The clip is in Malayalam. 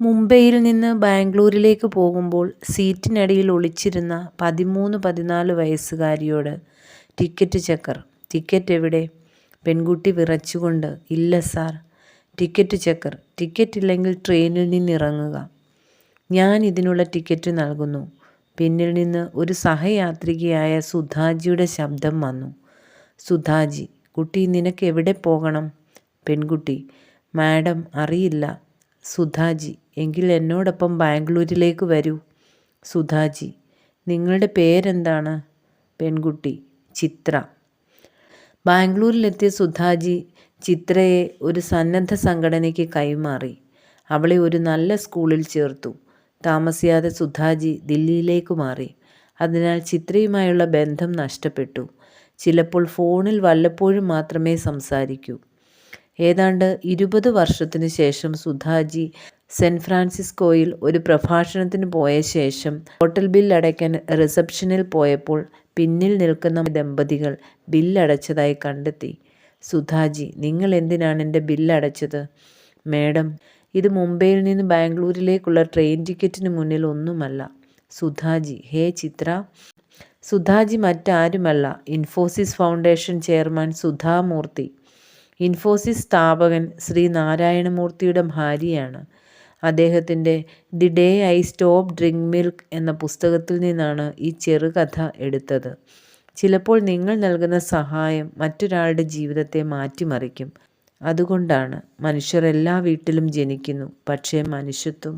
മുംബൈയിൽ നിന്ന് ബാംഗ്ലൂരിലേക്ക് പോകുമ്പോൾ സീറ്റിനടിയിൽ ഒളിച്ചിരുന്ന പതിമൂന്ന് പതിനാല് വയസ്സുകാരിയോട് ടിക്കറ്റ് ചെക്കർ ടിക്കറ്റ് എവിടെ? പെൺകുട്ടി വിറച്ചുകൊണ്ട് ഇല്ല സാർ. ടിക്കറ്റ് ചെക്കർ ടിക്കറ്റ് ഇല്ലെങ്കിൽ ട്രെയിനിൽ നിന്നിറങ്ങുക. ഞാൻ ഇതിനുള്ള ടിക്കറ്റ് നൽകുന്നു. പിന്നിൽ നിന്ന് ഒരു സഹയാത്രികയായ സുധാജിയുടെ ശബ്ദം വന്നു. സുധാജി കുട്ടി നിനക്ക് എവിടെ പോകണം? പെൺകുട്ടി മാഡം അറിയില്ല. സുധാജി എങ്കിൽ എന്നോടൊപ്പം ബാംഗ്ലൂരിലേക്ക് വരൂ. സുധാജി നിങ്ങളുടെ പേരെന്താണ്? പെൺകുട്ടി ചിത്ര. ബാംഗ്ലൂരിലെത്തിയ സുധാജി ചിത്രയെ ഒരു സന്നദ്ധ സംഘടനയ്ക്ക് കൈമാറി. അവളെ ഒരു നല്ല സ്കൂളിൽ ചേർത്തു. താമസിയാതെ സുധാജി ദില്ലിയിലേക്ക് മാറി. അതിനാൽ ചിത്രയുമായുള്ള ബന്ധം നഷ്ടപ്പെട്ടു. ചിലപ്പോൾ ഫോണിൽ വല്ലപ്പോഴും മാത്രമേ സംസാരിക്കൂ. ഏതാണ്ട് ഇരുപത് വർഷത്തിനു ശേഷം സുധാജി സെന്റ് ഫ്രാൻസിസ്കോയിൽ ഒരു പ്രഭാഷണത്തിന് പോയ ശേഷം ഹോട്ടൽ ബിൽ അടയ്ക്കാൻ റിസപ്ഷനിൽ പോയപ്പോൾ പിന്നിൽ നിൽക്കുന്ന ദമ്പതികൾ ബില്ലടച്ചതായി കണ്ടെത്തി. സുധാജി നിങ്ങൾ എന്തിനാണ് എന്റെ ബില്ലടച്ചത് മേഡം ഇത് മുംബൈയിൽ നിന്ന് ബാംഗ്ലൂരിലേക്കുള്ള ട്രെയിൻ ടിക്കറ്റിന് മുന്നിൽ ഒന്നുമല്ല. സുധാജി ഹേ ചിത്ര. സുധാജി മറ്റാരുമല്ല ഇൻഫോസിസ് ഫൗണ്ടേഷൻ ചെയർമാൻ സുധാമൂർത്തി. ഇൻഫോസിസ് സ്ഥാപകൻ ശ്രീ നാരായണമൂർത്തിയുടെ ഭാര്യയാണ്. അദ്ദേഹത്തിന്റെ the day I stop drink milk എന്ന പുസ്തകത്തിൽ നിന്നാണ് ഈ ചെറുകഥ എടുത്തത്. ചിലപ്പോൾ നിങ്ങൾ നൽകുന്ന സഹായം മറ്റൊരാളുടെ ജീവിതത്തെ മാറ്റിമറിക്കും. അതുകൊണ്ടാണ് മനുഷ്യർ എല്ലാ വീട്ടിലും ജനിക്കുന്നു പക്ഷേ മനുഷ്യത്വം